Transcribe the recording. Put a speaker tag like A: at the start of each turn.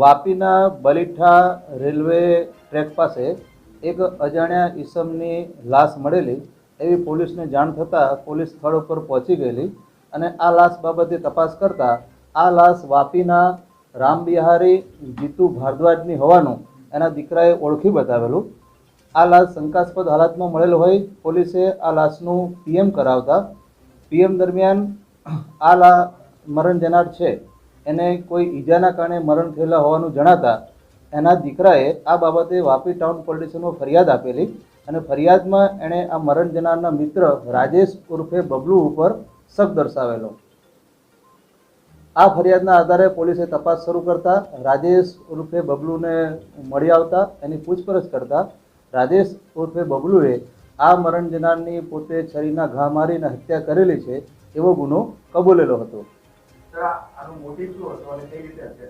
A: વાપીના Balitha railway track પાસે એક અજાણ્યા ઈસમની લાશ મળેલી. એવી પોલીસને જાણ થતાં પોલીસ સ્થળ ઉપર પહોંચી ગયેલી અને આ લાશ બાબતે તપાસ કરતાં આ લાશ વાપીના રામબિહારી જીતુ ભારદ્વાજની હોવાનું એના દીકરાએ ઓળખી બતાવેલું. આ લાશ શંકાસ્પદ હાલતમાં મળેલ હોય પોલીસે આ લાશનું પીએમ કરાવતા. પીએમ દરમિયાન આ લા, મરણ જનાર છે. એને કોઈ ઈજાના કારણે મરણ થયેલા હોવાનું જણાતા એના દીકરાએ આ બાબતે વાપી ટાઉન પોલીસમાં ફરિયાદ આપેલી અને ફરિયાદમાં એણે આ મરણ જનારના મિત્ર રાજેશ ઉર્ફે બબલુ ઉપર શક દર્શાવેલો. આ ફરિયાદના આધારે પોલીસે તપાસ શરૂ કરતા રાજેશ ઉર્ફે બબલુને મળી આવતા, એની પૂછપરછ કરતા રાજેશ ઉર્ફે બબલુએ આ મરણ જનારની પોતે છરીના ઘા મારીને હત્યા કરેલી છે એવો ગુનો કબૂલેલો હતો.
B: આનો મોટિવ શું હતું અને કઈ રીતે